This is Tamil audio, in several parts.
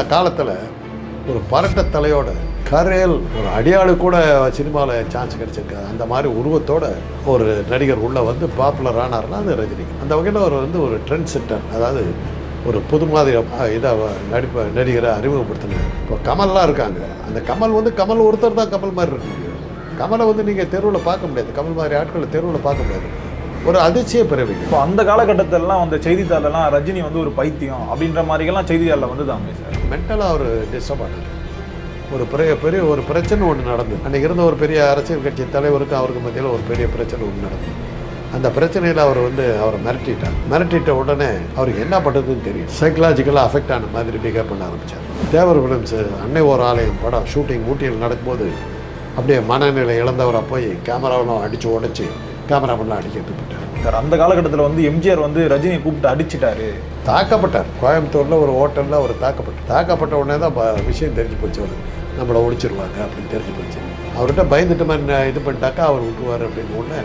அந்த காலத்தில் ஒரு பரட்ட தலையோட கரேல் ஒரு அடியாளு கூட சினிமாவில் சான்ஸ் கிடைச்சிருக்காது. அந்த மாதிரி உருவத்தோட ஒரு நடிகர் உள்ளே வந்து பாப்புலர் ஆனார்னா அது ரஜினி. அந்த வகையில் அவர் வந்து ஒரு ட்ரெண்ட் செட்டர் அதாவது ஒரு புது மாதிரி இதாக நடிப்ப நடிகரை அறிமுகப்படுத்தினார். இப்போ கமல்லாம் இருக்காங்க. அந்த கமல் வந்து கமல் ஒருத்தர் தான் கமல் மாதிரி இருக்கு. கமலை வந்து நீங்கள் தெருவில் பார்க்க முடியாது. கமல் மாதிரி ஆட்களை தெருவில் பார்க்க முடியாது. ஒரு அதிர்ச்சிய பிறவிகள் இப்போ அந்த காலகட்டத்திலலாம் அந்த செய்தித்தாளெல்லாம் ரஜினி வந்து ஒரு பைத்தியம் அப்படின்ற மாதிரிலாம் செய்தித்தாளில் வந்து தாங்க சார் மென்டலாக அவர் டிஸ்டர்ப் ஒரு பெரிய பெரிய ஒரு பிரச்சனை ஒன்று நடந்தது. அன்றைக்கி இருந்த ஒரு பெரிய அரசியல் கட்சி தலைவருக்கு அவருக்கு மத்தியில் ஒரு பெரிய பிரச்சனை ஒன்று நடந்தது. அந்த பிரச்சனையில் அவர் வந்து அவரை மிரட்டிட்டார். மிரட்டிட்ட உடனே அவருக்கு என்ன பண்ணுறதுன்னு தெரியும். சைக்கலாஜிக்கலாக அஃபெக்ட் ஆன மாதிரி பிகேப் பண்ண ஆரம்பித்தார் தேவர் ஃபிலிம்ஸ் அன்னை ஓர் ஆலயம் படம் ஷூட்டிங் ஊட்டியில் நடக்கும்போது அப்படியே மனநிலை இழந்தவரை போய் கேமராவெல்லாம் அடித்து உடைச்சி கேமராமெல்லாம் அடிக்கிட்டு போயிட்டார் சார் அந்த காலகட்டத்தில் வந்து எம்ஜிஆர் வந்து ரஜினியை கூப்பிட்டு அடிச்சிட்டாரு. தாக்கப்பட்டார். கோயம்புத்தூரில் ஒரு ஹோட்டலில் அவர் தாக்கப்பட்டார். தாக்கப்பட்ட உடனே தான் விஷயம் தெரிஞ்சு போச்சு அவர். நம்மளை ஒழிச்சிருவாங்க அப்படின்னு தெரிஞ்சு போச்சு. அவர்கிட்ட பயந்துட்டு மாதிரி இது பண்ணிட்டாக்கா அவர் விட்டுருவார் அப்படின்னு உடனே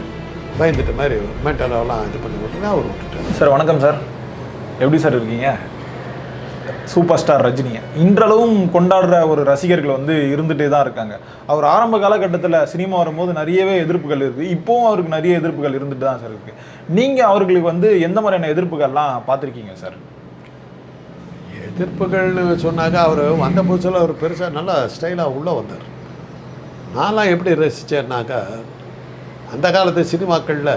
பயந்துட்ட மாதிரி மென்டலாலாம் இது பண்ணி விட்டுனா அவர் விட்டுட்டார். சார் வணக்கம் சார். எப்படி சார் இருக்கீங்க? சூப்பர் ஸ்டார் ரஜினியை. இன்றளவும் கொண்டாடுற ஒரு ரசிகர்கள் வந்து இருந்துகிட்டே தான் இருக்காங்க. அவர் ஆரம்ப காலகட்டத்தில் சினிமா வரும்போது நிறையவே எதிர்ப்புகள் இருக்குது இப்போவும் அவருக்கு நிறைய எதிர்ப்புகள் இருந்துட்டு தான் சார் இருக்குது நீங்கள் அவர்களுக்கு வந்து எந்த மாதிரியான எதிர்ப்புகள்லாம் பார்த்துருக்கீங்க சார்? எதிர்ப்புகள்னு சொன்னாக்க அவர் வந்த புதுசில் அவர் பெருசாக நல்லா ஸ்டைலாக உள்ளே வந்தார். நான்லாம் எப்படி ரசித்தேன்னாக்கா அந்த காலத்து சினிமாக்களில்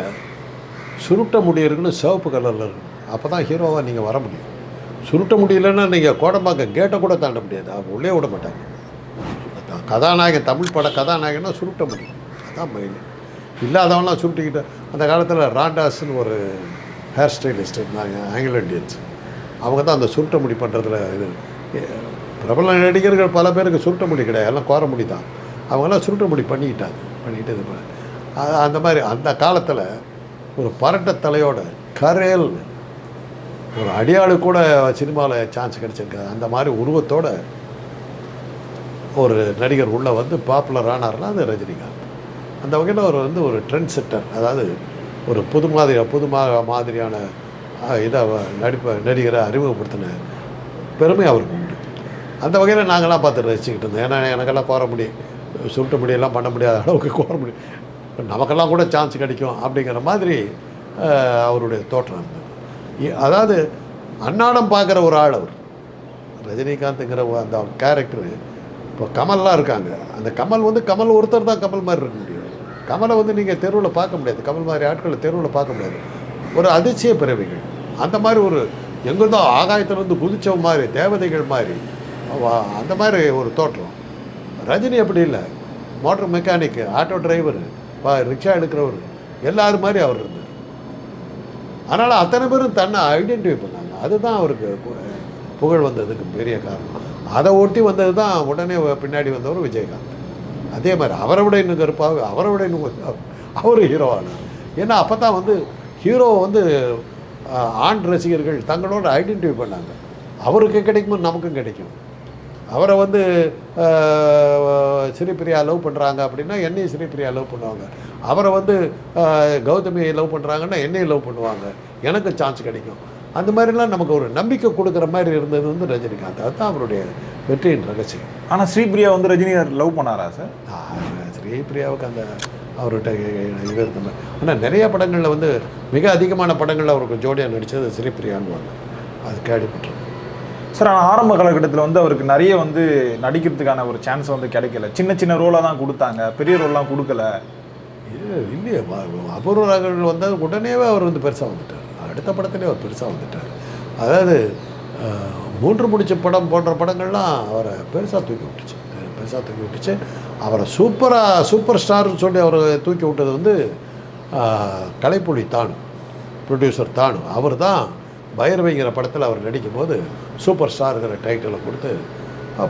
சுருட்ட முடி இருக்குன்னு சிவப்பு கலரில் இருக்கும் அப்போ தான் ஹீரோவாக நீங்கள் வர முடியும். சுருட்ட முடியலன்னா நீங்கள் கோடம்பாக்க கேட்டை கூட தாண்ட முடியாது. அவங்க உள்ளே விட மாட்டாங்க. கதாநாயகன் தமிழ் பட கதாநாயகன்னா சுருட்ட முடியும். அதான் மெயின் இல்லாதவன்லாம் சுருட்டிக்கிட்டு அந்த காலத்தில் ராண்டாஸ்னு ஒரு ஹேர் ஸ்டைலிஸ்ட் இருந்தாங்க ஆங்கில இண்டியன்ஸ் அவங்க தான் அந்த சுருட்ட முடி பண்ணுறதுல இது. பிரபல நடிகர்கள் பல பேருக்கு சுருட்ட முடி கிடையாது. எல்லாம் கோர முடி தான். அவங்கெல்லாம் சுருட்ட முடி பண்ணிக்கிட்டாங்க பண்ணிக்கிட்டு இது பண்ண அந்த மாதிரி அந்த காலத்தில் ஒரு பரட்ட தலையோட கரையல் ஒரு அடியாளு கூட சினிமாவில் சான்ஸ் கிடைச்சிருக்காது. அந்த மாதிரி உருவத்தோட ஒரு நடிகர் உள்ளே வந்து பாப்புலர் ஆனார்னா அது ரஜினிகாந்த். அந்த வகையில் அவர் வந்து ஒரு ட்ரெண்ட் செட்டர் அதாவது ஒரு புது மாதிரி புது மாதிரியான இதை நடிப்ப நடிகரை அறிமுகப்படுத்தின பெருமை அவருக்கு உண்டு. அந்த வகையில் நாங்களாம் பார்த்து ரசிச்சுக்கிட்டு இருந்தோம். ஏன்னா எனக்கெல்லாம் கோர முடியும் சுருட்ட முடியெல்லாம் பண்ண முடியாத அளவுக்கு கோர முடியும் நமக்கெல்லாம் கூட சான்ஸ் கிடைக்கும் அப்படிங்கிற மாதிரி அவருடைய தோற்றம் இருந்தது. அதாவது அன்னாடம் பார்க்குற ஒரு ஆள் அவர். ரஜினிகாந்த்ங்கிற அந்த கேரக்டரு இப்போ கமல்லாம் இருக்காங்க. அந்த கமல் வந்து கமல் ஒருத்தர் தான் கமல் மாதிரி இருக்க முடியும். கமலை வந்து நீங்கள் தெருவில் பார்க்க முடியாது. கமல் மாதிரி ஆட்களை தெருவில் பார்க்க முடியாது. ஒரு அதிர்ச்சிய பிறவிகள். அந்த மாதிரி ஒரு எங்கேருந்தோ ஆகாயத்திலேருந்து குதிச்சவ மாதிரி தேவதைகள் மாதிரி. அந்த மாதிரி ஒரு தோற்றம். ரஜினி அப்படி இல்லை. Motor mechanic auto driver rickshaw எடுக்கிறவர். எல்லாரும் மாதிரி அவர் இருந்தார். அதனால் அத்தனை பேரும் தன்னை ஐடென்டிஃபை பண்ணாங்க. அதுதான் அவருக்கு பு- புகழ் வந்ததுக்கு பெரிய காரணம். அதை ஒட்டி வந்தது தான் உடனே வ- பின்னாடி வந்தவர் விஜயகாந்த். அதே மாதிரி அவரை விட இன்னும் கருப்பாக அவரை விட இன்னும் அவர் ஹீரோவானார் ஏன்னா அப்போ தான் வந்து ஹீரோ வந்து ஆண் ரசிகர்கள் தங்களோட ஐடென்டிஃபை பண்ணாங்க. அவருக்கு கிடைக்கும் நமக்கும் கிடைக்கும். அவரை வந்து ஸ்ரீபிரியா லவ் பண்ணுறாங்க அப்படின்னா என்னையும் ஸ்ரீபிரியா லவ் பண்ணுவாங்க. அவரை வந்து கௌதமியை லவ் பண்ணுறாங்கன்னா என்னையும் லவ் பண்ணுவாங்க. எனக்கு சான்ஸ் கிடைக்கும். அந்த மாதிரிலாம் நமக்கு ஒரு நம்பிக்கை கொடுக்குற மாதிரி இருந்தது வந்து ரஜினிகாந்த். அதுதான் அவருடைய வெற்றியின் ரகசியம். ஆனால் ஸ்ரீபிரியா வந்து ரஜினி லவ் பண்ணாரா சார்? ஸ்ரீபிரியாவுக்கு அந்த அவர்கிட்ட இது இருந்த ஆனால் நிறைய படங்களில் வந்து மிக அதிகமான படங்களில் அவருக்கு ஜோடியாக நடித்தது ஸ்ரீபிரியான்னு அது கேள்விப்பட்டிருக்கேன். சார் ஆனால் ஆரம்ப காலகட்டத்தில் வந்து அவருக்கு நிறைய வந்து நடிக்கிறதுக்கான ஒரு சான்ஸ் வந்து கிடைக்கல. சின்ன சின்ன ரோலாக தான் கொடுத்தாங்க. பெரிய ரோல்லாம் கொடுக்கல. இல்லையே. அபூர்வ ராகவர்கள் வந்தால் உடனேவே அவர் வந்து பெருசாக வந்துட்டார். அடுத்த படத்துலேயே அவர் பெருசாக வந்துட்டார். அதாவது மூன்று முடிச்ச படம் போன்ற படங்கள்லாம் அவரை பெருசாக தூக்கி விட்டுச்சு. பெருசாக தூக்கி விட்டுச்சு. அவரை சூப்பராக சூப்பர் ஸ்டார்னு சொல்லி அவரை தூக்கி விட்டது வந்து கலைப்புலி தானு ப்ரொடியூசர் தானு. அவர் தான் பைரவிங்கிற படத்தில் அவர் நடிக்கும்போது சூப்பர் ஸ்டாருங்கிற டைட்டிலை கொடுத்து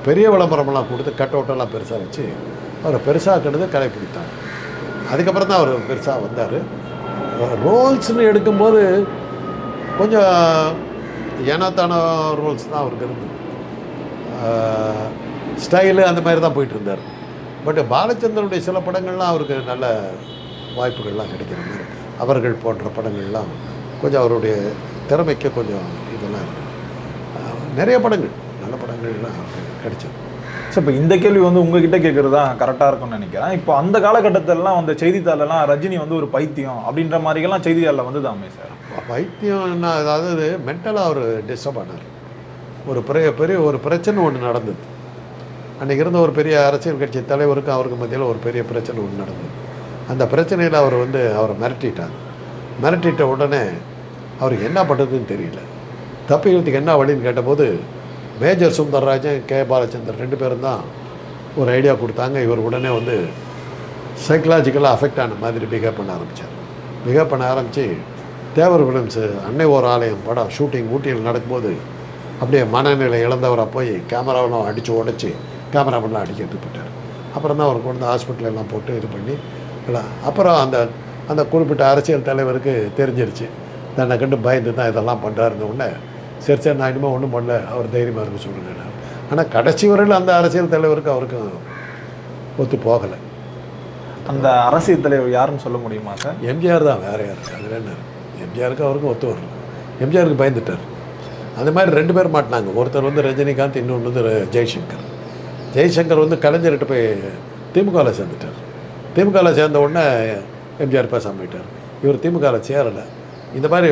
பெரிய விளம்பரமெல்லாம் கொடுத்து கட் அவுட்டெல்லாம் பெருசாக வச்சு அவரை பெருசாக கலைப்புலி தானு அதுக்கப்புறம் தான் அவர் பெருசாக வந்தார். ரோல்ஸ்னு எடுக்கும்போது கொஞ்சம் ஏனாத்தான ரோல்ஸ் தான் அவருக்கு இருந்தது. ஸ்டைலு அந்த மாதிரி தான் போயிட்டு இருந்தார். பட் பாலச்சந்திரனுடைய சில படங்கள்லாம் அவருக்கு நல்ல வாய்ப்புகள்லாம் கிடைக்கிற மாதிரி அவர்கள் போன்ற படங்கள்லாம் கொஞ்சம் அவருடைய திறமைக்கு கொஞ்சம் இதெல்லாம் இருக்கு. அஹ் நிறைய படங்கள் நல்ல படங்கள் படங்கள்லாம் கிடைச்சது. சார் இப்போ இந்த கேள்வி வந்து உங்ககிட்ட கேட்குறது தான் கரெக்டாக இருக்கும்னு நினைக்கிறேன். இப்போ அந்த காலகட்டத்திலலாம் அந்த செய்தித்தாளெல்லாம் ரஜினி வந்து ஒரு பைத்தியம் அப்படின்ற மாதிரிலாம் செய்தித்தாளில் வந்துதாமே சார். வைத்தியம் என்ன அதாவது மென்டலாக அவர் டிஸ்டர்ப் ஆனார் ஒரு பெரிய பெரிய ஒரு பிரச்சனை ஒன்று நடந்தது. அன்றைக்கி இருந்த ஒரு பெரிய அரசியல் கட்சி தலைவருக்கும் அவருக்கு மத்தியில் ஒரு பெரிய பிரச்சனை ஒன்று நடந்தது. அந்த பிரச்சனையில் அவர் வந்து அவரை மிரட்டிட்டாங்க. மிரட்டிட்ட உடனே அவருக்கு என்ன பண்ணுறதுன்னு தெரியல. தப்பிக்கிறதுக்கு என்ன வழின்னு கேட்டபோது மேஜர் சுந்தரராஜன் கே. பாலச்சந்தர் ரெண்டு பேரும் தான் ஒரு ஐடியா கொடுத்தாங்க. இவர் உடனே வந்து சைக்கலாஜிக்கலாக அஃபெக்ட் ஆன மாதிரி பிஹேவ் பண்ண ஆரம்பித்தார் பிஹேவ் பண்ண ஆரம்பித்து தேவர் ஃபிலிம்ஸு அன்னை ஓர் ஆலயம் படம் ஷூட்டிங் ஊட்டியில் நடக்கும்போது அப்படியே மனநிலை இழந்தவராக போய் கேமராவெல்லாம் அடித்து உடச்சி கேமராமெல்லாம் எடுத்து போயிட்டார் அப்புறம் தான் அவர் கொண்டு வந்து ஹாஸ்பிட்டல் எல்லாம் போட்டு இது பண்ணி எல்லாம் அப்புறம் அந்த அந்த குறிப்பிட்ட அரசியல் தலைவருக்கு தெரிஞ்சிருச்சு. தன்னை கண்டு பயந்து தான் இதெல்லாம் பண்ணுறாருந்த உடனே சரி சரி நான் இனிமேல் ஒன்றும் பண்ணல அவர் தைரியமாக இருக்க சொல்லுங்க ஆனால் கடைசி வரையில் அந்த அரசியல் தலைவருக்கு அவருக்கும் ஒத்து போகலை. அந்த அரசியல் தலைவர் யாருன்னு சொல்ல முடியுமா சார்? எம்ஜிஆர் தான் வேற யாருக்கு அதில் என்ன? எம்ஜிஆருக்கு அவருக்கும் ஒத்து வரல. எம்ஜிஆருக்கு பயந்துட்டார். அந்த மாதிரி ரெண்டு பேர் மாட்டினாங்க. ஒருத்தர் வந்து ரஜினிகாந்த் இன்னொன்று வந்து ஜெய்சங்கர். ஜெய்சங்கர் வந்து கலைஞர்கிட்ட போய் திமுகவில் சேர்ந்துட்டார். திமுகவில் சேர்ந்த உடனே எம்ஜிஆர் பேசாம போயிட்டார். இவர் திமுகவில் சேரலை. இந்த மாதிரி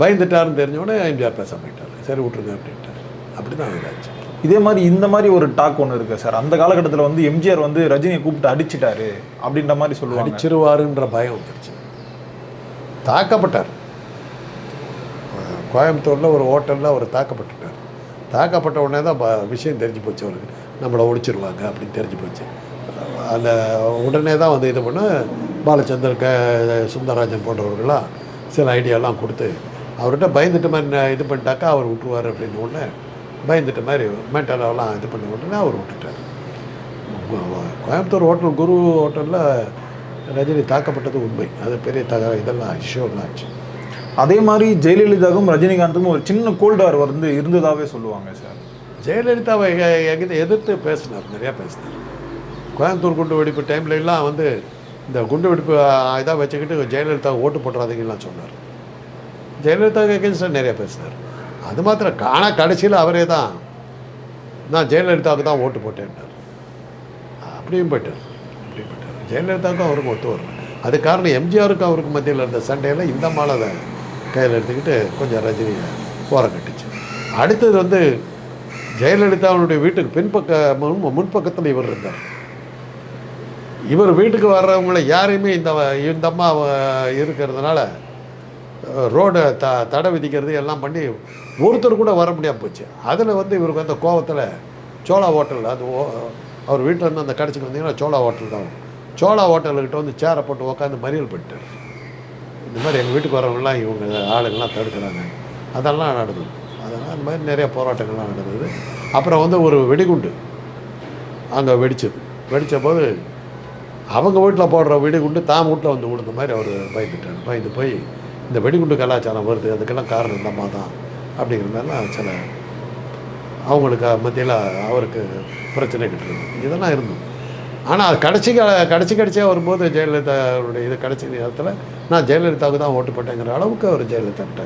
பயந்துட்டாருன்னு தெரிஞ்ச உடனே எம்ஜிஆர் பேசாம போயிட்டார். சரி விட்ருங்க அப்படின்ட்டார். அப்படி தான் இதாச்சு இதே மாதிரி இந்த மாதிரி ஒரு டாக் ஒன்று இருக்கு சார். அந்த காலகட்டத்தில் வந்து எம்ஜிஆர் வந்து ரஜினியை கூப்பிட்டு அடிச்சிட்டாரு அப்படின்ற மாதிரி சொல்லுவாங்க. அடிச்சிருவாருன்ற பயம் வந்துருச்சு. தாக்கப்பட்டார். கோயம்புத்தூரில் ஒரு ஹோட்டலில் அவர் தாக்கப்பட்டுட்டார். தாக்கப்பட்ட உடனே தான் விஷயம் தெரிஞ்சு போச்சு அவருக்கு. நம்மளை ஒழிச்சிருவாங்க அப்படின்னு தெரிஞ்சு போச்சு. அந்த உடனே தான் வந்து இது பண்ண பாலச்சந்தர் க சுந்தரராஜன் போன்றவர்கள்லாம் சில ஐடியாலாம் கொடுத்து அவர்கிட்ட பயந்துட்டு மாதிரி இது பண்ணிட்டாக்கா அவர் விட்டுருவார் அப்படின்னு உடனே பயந்துட்ட மாதிரி மென்டலாலாம் இது பண்ண உடனே அவர் விட்டுட்டார். கோயம்புத்தூர் ஹோட்டல் குரு ஹோட்டலில் ரஜினி தாக்கப்பட்டது உண்மை. அது பெரிய தக இதெல்லாம் இஷ்யூலாம் ஆச்சு. அதே மாதிரி ஜெயலலிதாவுக்கும் ரஜினிகாந்துக்கும் ஒரு சின்ன கோல்டார் வந்து இருந்ததாவே சொல்லுவாங்க சார். ஜெயலலிதாவை எ- என்கிட்ட எதிர்த்து பேசினார் நிறையா பேசினார். கோயம்புத்தூர் குண்டு வெடிப்பு டைம்ல எல்லாம் வந்து இந்த குண்டு வெடிப்பு இதாக வச்சுக்கிட்டு ஜெயலலிதா ஓட்டு போட்டுறாதீங்கலாம் சொன்னார். ஜெயலலிதாவுக்கு எகென்ஸ்டாக நிறையா பேசினார் அது மாத்திரம் ஆனால் கடைசியில் அவரே தான் நான் ஜெயலலிதாவுக்கு தான் ஓட்டு போட்டேன்ட்டார் அப்படியும் போயிட்டார். அப்படி போயிட்டார். ஜெயலலிதாவுக்கும் அவருக்கும் ஒத்து வரல. அது காரணம் எம்ஜிஆருக்கும் அவருக்கு மத்தியில் இருந்த சண்டையில் இந்த மாலை கையில் எடுத்துக்கிட்டு கொஞ்சம் ரஜினியை ஓரம் கட்டுச்சு. அடுத்தது வந்து ஜெயலலிதாவுடைய வீட்டுக்கு பின்பக்க முன் முன்பக்கத்தில் இவர் இருந்தார். இவர் வீட்டுக்கு வர்றவங்கள யாரையுமே இந்த இந்த அம்மா இருக்கிறதுனால ரோடை த தடை விதிக்கிறது எல்லாம் பண்ணி ஒருத்தர் கூட வர முடியாமல் போச்சு. அதில் வந்து இவருக்கு அந்த கோவத்தில் சோழா ஹோட்டல் அது ஓ- அவர் வீட்டில் இருந்து அந்த கடைச்சிக்கு வந்தீங்கன்னா சோழா ஹோட்டல் தான். சோழா ஹோட்டலுக்கிட்ட வந்து சேரை போட்டு உட்காந்து மறியல் பண்ணிட்டார். இந்த மாதிரி எங்கள் வீட்டுக்கு வரவங்களாம் இவங்க ஆளுங்கள்லாம் தடுக்கிறாங்க. அதெல்லாம் நடந்தது. அதெல்லாம் அந்த மாதிரி நிறைய போராட்டங்கள்லாம் நடந்தது. அப்புறம் வந்து ஒரு வெடிகுண்டு அங்கே வெடிச்சது. வெடித்த போது அவங்க வீட்டில் போடுற வெடிகுண்டு தான் வீட்டில் வந்து விழுந்த மாதிரி அவர் பயந்துட்டார். பயந்து போய் இந்த வெடிகுண்டு கலாச்சாரம் வருது அதுக்கெல்லாம் காரணம் இந்த அம்மா தான் அப்படிங்கிற மாதிரிலாம் சில அவங்களுக்கு மத்தியில் அவருக்கு பிரச்சனைகள் இருந்தது இதெல்லாம் இருந்தது. ஆனால் அது கடைசி கடைசி கடைசியாக வரும்போது ஜெயலலிதாவுடைய இது கடைசி நேரத்தில் நான் ஜெயலலிதாவுக்கு தான் ஓட்டு போட்டேங்கிற அளவுக்கு அவர் ஜெயலலிதாக்கிட்ட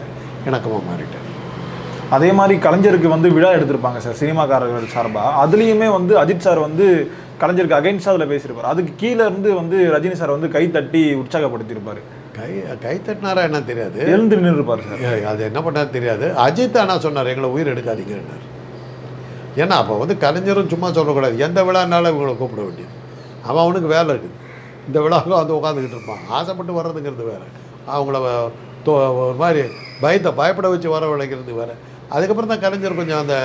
இணக்கமாக மாறிட்டார். அதே மாதிரி கலைஞருக்கு வந்து விழா எடுத்திருப்பாங்க சார் சினிமாக்காரர்கள் சார்பாக அதுலேயுமே வந்து அஜித் சார் வந்து கலைஞருக்கு அகைன்ஸ்டாக அதில் பேசியிருப்பார். அதுக்கு கீழே இருந்து வந்து ரஜினி சார் வந்து கை தட்டி உற்சாகப்படுத்தியிருப்பார். கை கை தட்டினாரா என்ன தெரியாது. எழுந்து நின்று இருப்பார் சார் அது என்ன பண்ணாரு தெரியாது. அஜித் ஆனால் சொன்னார் எங்களை உயிர் எடுக்காதீங்கன்னார். ஏன்னா அப்போ வந்து கலைஞரும் சும்மா சொல்லக்கூடாது. எந்த விழானாலும் இவங்களை கூப்பிட வேண்டியது. அவன் அவனுக்கு வேலை இருக்குது. இந்த விழாவுக்கும் வந்து உட்காந்துக்கிட்டு இருப்பான். ஆசைப்பட்டு வர்றதுங்கிறது வேறு. அவங்கள ஒரு மாதிரி பயத்தை பயப்பட வச்சு வர விளைக்கிறது வேறு. அதுக்கப்புறம் தான் கலைஞர் கொஞ்சம் அந்த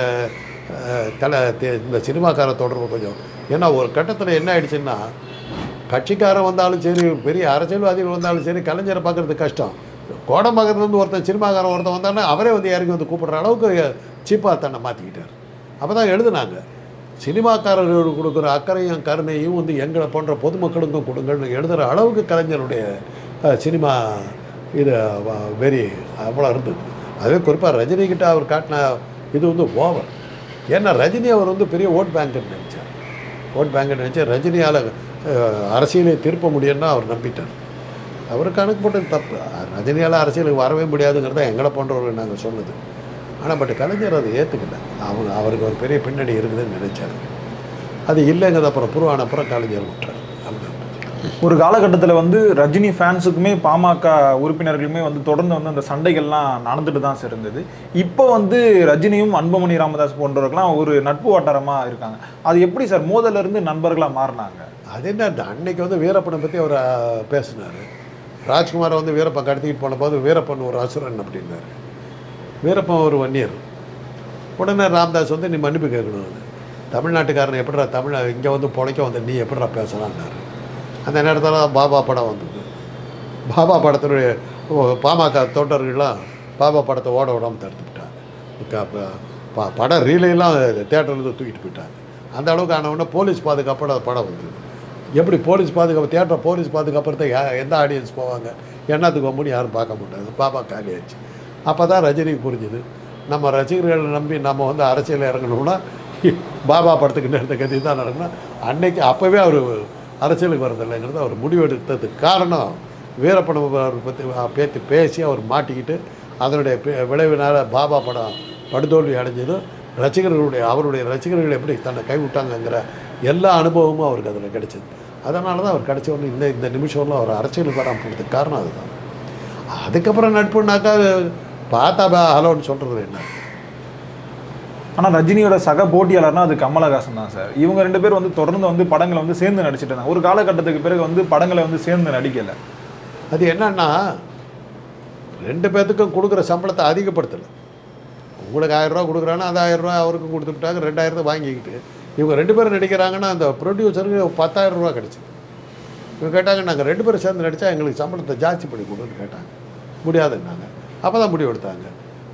கலை தே- இந்த சினிமாக்கார தொடர்பு கொஞ்சம். ஏன்னா ஒரு கட்டத்தில் என்ன ஆயிடுச்சுன்னா கட்சிக்காரன் வந்தாலும் சரி பெரிய அரசியல்வாதிகள் வந்தாலும் சரி கலைஞரை பார்க்குறது கஷ்டம். கோடம்பாக்கத்துலேருந்து ஒருத்தன் சினிமாக்காரன் ஒருத்தன் வந்தானே அவரே வந்து இறங்கி வந்து கூப்பிட்ற அளவுக்கு சீப்பாக தன்னை மாற்றிக்கிட்டார் அப்போ தான் எழுதுனாங்க சினிமாக்காரர்கள் கொடுக்குற அக்கறையும் கருணையும் வந்து எங்களை போன்ற பொதுமக்களுக்கும் கொடுங்கன்னு எழுதுகிற அளவுக்கு கலைஞருடைய சினிமா இது வெறி அவ்வளோ இருந்தது. அதே குறிப்பாக ரஜினிகிட்ட அவர் காட்டின இது வந்து ஓவர். ஏன்னா ரஜினி அவர் வந்து பெரிய ஓட் பேங்க்னு நினச்சார். ஓட் பேங்க்னு நினச்சி ரஜினியால் அரசியலை திருப்ப முடியும்னா அவர் நம்பிட்டார். அவர் கணக்கு போட்டது தப்பு. ரஜினியால் அரசியலுக்கு வரவே முடியாதுங்கிறத எங்களை போன்றவர்கள் நாங்கள் சொன்னது. ஆனால் பட் கலைஞர் அதை ஏற்றுக்கல அவங்க அவருக்கு ஒரு பெரிய பின்னணி இருக்குதுன்னு நினச்சார். அது இல்லைங்கிறது அப்புறம் புருவான அப்புறம் கலைஞர் விட்டார் ஒரு காலகட்டத்தில் வந்து ரஜினி ஃபேன்ஸுக்குமே பாமக உறுப்பினர்களுமே வந்து தொடர்ந்து வந்து அந்த சண்டைகள்லாம் நடந்துட்டு தான் சேர்ந்தது. இருந்தது இப்போ வந்து ரஜினியும் அன்புமணி ராமதாஸ் போன்றவர்கள்லாம் ஒரு நட்பு வட்டாரமாக இருக்காங்க. அது எப்படி சார்? மோதலிருந்து இருந்து நண்பர்களாக மாறினாங்க? அது என்ன அன்னைக்கு வந்து வீரப்பனை பற்றி அவர் பேசினார். ராஜ்குமாரை வந்து வீரப்பன் கடத்திக்கிட்டு போனபோது வீரப்பன் ஒரு அசுரன் அப்படின்னாரு. வீரப்பன் ஒரு வன்னியர். உடனே ராம்தாஸ் வந்து நீ மன்னிப்பு கேட்கணும். தமிழ்நாட்டுக்காரன் எப்படிடா தமிழ் இங்கே வந்து பொழைக்க வந்து நீ எப்படிடா பேசலான்னாரு அந்த நேரத்தில் பாபா படம் வந்தது. பாபா படத்தினுடைய பாமக தொண்டர்கள்லாம் பாபா படத்தை ஓட விடாமல் தடுத்துவிட்டாங்க ப- படம் ரீலையெல்லாம் தேட்டர்லேருந்து தூக்கிட்டு போயிட்டாங்க. அந்த அளவுக்கு ஆனவுடனே போலீஸ் பாதுகாப்போட படம் வந்தது. எப்படி போலீஸ் பாதுகாப்பு தேட்டர் போலீஸ் பாதுகாப்புறதை எந்த ஆடியன்ஸ் போவாங்க? என்னத்துக்கு போகும்போது யாரும் பார்க்க மாட்டாங்க. பாபா காலியாச்சு அப்போ தான் ரஜினிக்கு புரிஞ்சுது. நம்ம ரசிகர்களை நம்பி நம்ம வந்து அரசியல் இறங்கணும்னா பாபா படத்துக்கு நேரத்தை கத்தி தான் நடக்கணும் அன்னைக்கு அப்போவே அவர் அரசியலுக்கு வரதில்லைங்கிறது அவர் முடிவெடுத்ததுக்கு காரணம். வீரப்படம் பற்றி பேத்து பேசி அவர் மாட்டிக்கிட்டு அதனுடைய விளைவினால் பாபா படம் படுதோல்வி அடைஞ்சதும் ரசிகர்களுடைய அவருடைய ரசிகர்கள் எப்படி தன்னை கைவிட்டாங்கங்கிற எல்லா அனுபவமும் அவருக்கு அதில் கிடைச்சிது. அதனால தான் அவர் கிடைச்ச உடனே இந்த இந்த நிமிஷம்லாம் அவர் அரசியலுக்கு வராமல் போனதுக்கு காரணம் அதுதான். அதுக்கப்புறம் நட்புனாக்கா பார்த்தா பா- ஹலோன்னு சொல்கிறது என்ன? ஆனால் ரஜினியோட சக போட்டியாளர்னா அது கமலஹாசன் தான் சார். இவங்க ரெண்டு பேர் வந்து தொடர்ந்து வந்து படங்களை வந்து சேர்ந்து நடிச்சிட்டு இருந்தாங்க. ஒரு காலகட்டத்துக்கு பிறகு வந்து படங்களை வந்து சேர்ந்து நடிக்கலை. அது என்னன்னா ரெண்டு பேர்த்துக்கும் கொடுக்குற சம்பளத்தை அதிகப்படுத்தலை. உங்களுக்கு ஆயிரம் ரூபா கொடுக்குறாங்கன்னா அது ஆயிரம் ரூபா அவருக்கும் கொடுத்துட்டாங்க ரெண்டாயிரத்தை வாங்கிக்கிட்டு. இவங்க ரெண்டு பேரும் நடிக்கிறாங்கன்னா அந்த ப்ரொடியூசருக்கு பத்தாயிரம் ரூபா கிடச்சிது. இவங்க கேட்டாங்க நாங்கள் ரெண்டு பேரும் சேர்ந்து நடித்தா எங்களுக்கு சம்பளத்தை ஜாஸ்தி பண்ணி கொடுன்னு கேட்டாங்க. முடியாதுன்னாங்க. அப்போ தான் முடிவு எடுத்தாங்க.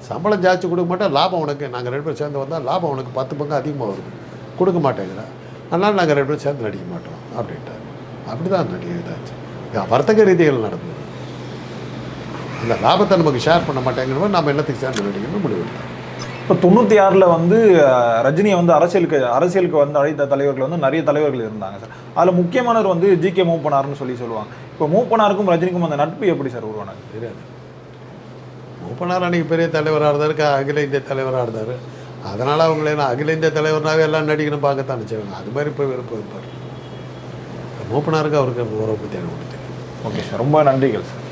சம்பளம் ஜாஸ்தி கொடுக்க மாட்டேன் லாபம் உனக்கு. நாங்கள் ரெண்டு பேரும் சேர்ந்து வந்தால் லாபம் உனக்கு பத்து பங்கு அதிகமாக வருது. கொடுக்க மாட்டேங்கிற. அதனால் நாங்கள் ரெண்டு பேரும் சேர்ந்து நடிக்க மாட்டோம் அப்படின்ட்டாங்க அப்படி தான் நடிகை இதாச்சு. இது வர்த்தக ரீதிகள் நடந்தது. அந்த லாபத்தை நமக்கு ஷேர் பண்ண மாட்டேங்கிறவங்க நம்ம என்னத்துக்கு சேர்ந்து நடிக்கணும்னு முடிவு எடுத்தாங்க இப்போ தொண்ணூற்றி ஆறில் வந்து ரஜினியை வந்து அரசியலுக்கு அரசியலுக்கு வந்து அழைத்த தலைவர்கள் வந்து நிறைய தலைவர்கள் இருந்தாங்க சார். அதில் முக்கியமானவர் வந்து ஜி கே மூப்பனார்னு சொல்லி சொல்லுவாங்க. இப்போ மூப்பனாருக்கும் ரஜினிக்கும் அந்த நட்பு எப்படி சார் உருவானது? தெரியாது. மூப்பனார் அன்னைக்கு பெரிய தலைவராக இருந்தார் க- அகில இந்திய தலைவராக இருந்தார். அதனால் அவங்கள நான் அகில இந்திய தலைவர்னாவே எல்லாம் நடிக்கணும் பார்க்கத்தான் நினச்சவங்க. அது மாதிரி இப்போ விருப்பம் இருப்பார். மூப்பனாருக்கு அவருக்கு உறவு பற்றி எனக்கு ஓகே சார். ரொம்ப நன்றிகள் சார்.